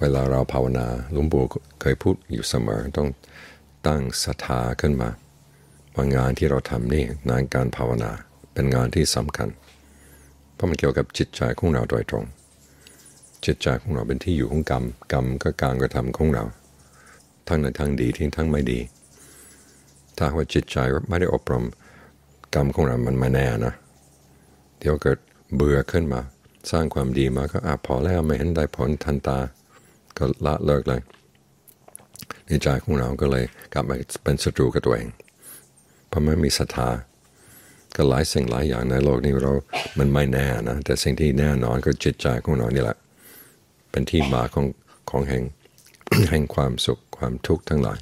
เวลาเราภาวนาหลวงปู่เคยพูดอยู่เสมอ ต้องตั้งศรัทธาขึ้นมาว่างานที่เราทำนี่งานการภาวนาเป็นงานที่สำคัญ เพราะมันเกี่ยวกับจิตใจของเราโดยตรง จิตใจของเราเป็นที่อยู่ของกรรม กรรมก็การกระทำของเรา ทั้งในทางดีที่ทั้งไม่ดี ถ้าว่าจิตใจไม่ได้อบรมกรรมของเรามันไม่แน่นะ เดี๋ยวเกิดเบื่อขึ้นมา สร้างความดีมาก็อะพอแล้วไม่เห็นได้ผลทันตา ก็ละเลิกเลยในใจของเราก็เลยกลับมาเป็นศัตรูกับตัวเอง เพราะไม่มีศรัทธาก็หลายสิ่งหลายอย่างในโลกนี้เรา มันไม่แน่นะ แต่สิ่งที่แน่นอนก็จิตใจของเรานี่แหละ เป็นที่มาของของแห่งแห่งความสุขความทุกข์ทั้งหลาย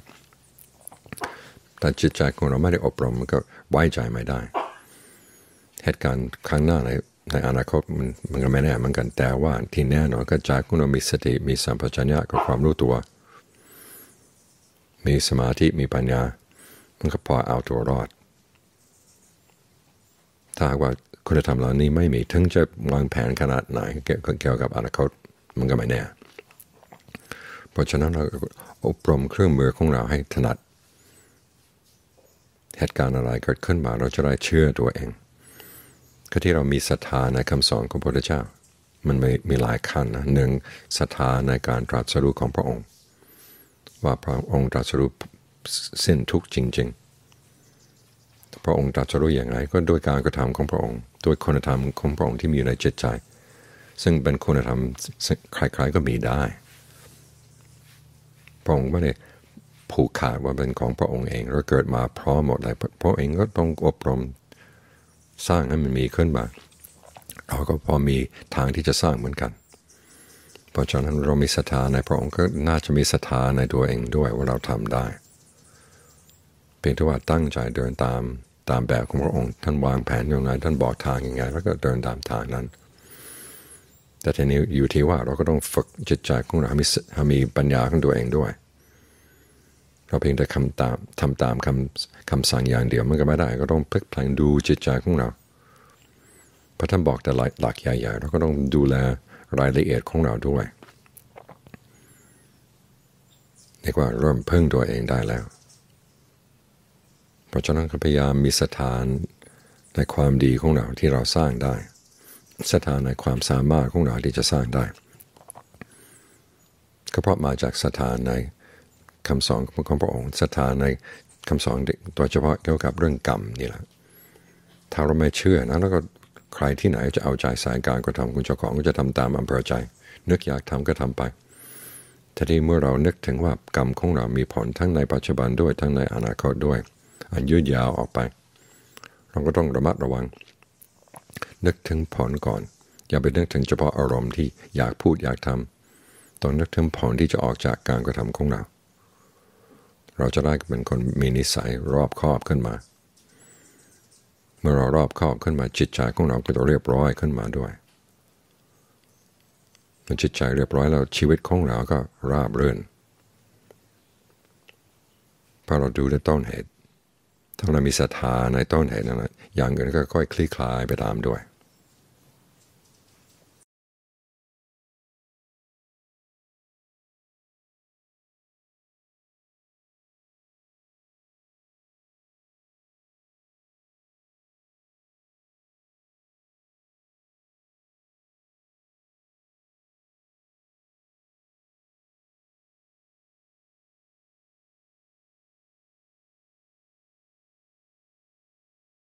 แต่จิตใจของเราไม่ได้อบรมมันก็ไว้ใจไม่ได้ เหตุการณ์ครั้งหน้าใน ในอนาคตมันมันก็ไม่แน่เหมือนกันแต่ว่าที่แน่นอนก็จของเรามีสติมีสัมปชัญญะกับความรู้ตัว มีสมาธิมีปัญญา มันก็พอเอาตัวรอด ถ้าว่าคุณธรรมเหล่านี้ไม่มีถึงจะวางแผนขนาดไหนเกี่ยวกับอนาคตมันก็ไม่แน่ เพราะฉะนั้นเราอบรมเครื่องมือของเราให้ถนัดเหตุการณ์อะไรเกิดขึ้นมาเราจะได้เชื่อตัวเอง ก็ที่เรามีศรัทธาในคำสอนของพระพุทธเจ้า มันมีมีหลายขั้นนะหนึ่งศรัทธาในการตรัสรู้ของพระองค์ ว่าพระองค์ตรัสรู้สิ้นทุกจริง ๆ พระองค์ตรัสรู้อย่างไร ก็โดยการกระทำของพระองค์ โดยคุณธรรมของพระองค์ที่มีอยู่ในจิตใจ ซึ่งเป็นคุณธรรมใครๆก็มีได้ พระองค์ไม่ได้ผูกขาดว่าเป็นของพระองค์เอง เราเกิดมาพร้อมหมดเลยพระเองก็ต้องอบรม สร้างให้มันมีขึ้นมา เราก็พอมีทางที่จะสร้างเหมือนกัน เพราะฉะนั้นเรามีศรัทธาในพระองค์ก็น่าจะมีศรัทธาในตัวเองด้วยว่าเราทำได้ เพียงแต่ว่าตั้งใจเดินตามตามแบบของพระองค์ท่านวางแผนอยังไงท่านบอกทางอยังไงแล้วก็เดินตามทางนั้น แต่ทีนี้อยู่ที่ว่าเราก็ต้องฝึกจิตใจของเราให้มีปัญญาของตัวเองด้วย เราเพียงแต่คำตามทำตามคำคำสั่งอย่างเดียวมันก็ไม่ได้ ก็ต้องพลิกแปลงดูจิตใจของเราพระท่านบอกแต่หลักใหญ่ๆเราก็ต้องดูแลรายละเอียดของเราด้วยเรียกว่าเริ่มพึ่งตัวเองได้แล้ว เพราะฉะนั้นพยายามมีสถานในความดีของเราที่เราสร้างได้ สถานในความสามารถของเราที่จะสร้างได้ ก็เพราะมาจากสถานใน คำสอนของพระองค์สถาในคำสอนโดยเฉพาะเกี่ยวกับเรื่องกรรมนี่แหละถ้าเราไม่เชื่อนะแล้วก็ใครที่ไหนจะเอาใจสายการกระทำคุณเจ้าของก็จะทำตามอำเภอใจ นึกอยากทำก็ทำไปทีนี้เมื่อเรานึกถึงว่ากรรมของเรามีผลทั้งในปัจจุบันด้วยทั้งในอนาคตด้วย อันยืดยาวออกไป เราก็ต้องระมัดระวัง นึกถึงผลก่อน อย่าไปนึกถึงเฉพาะอารมณ์ที่อยากพูดอยากทำต้องนึกถึงผลที่จะออกจากการกระทำของเรา เราจะได้เป็นคนมีนิสัยรอบคอบขึ้นมา เมื่อเรารอบคอบขึ้นมาจิตใจของเราก็จะเรียบร้อยขึ้นมาด้วยเมื่อจิตใจเรียบร้อยแล้วชีวิตของเราก็ราบรื่นพอเราดูในต้นเหตุถ้าเรามีศรัทธาในต้นเหตุนั้นอย่างอื่นก็ค่อยคลี่คลายไปตามด้วย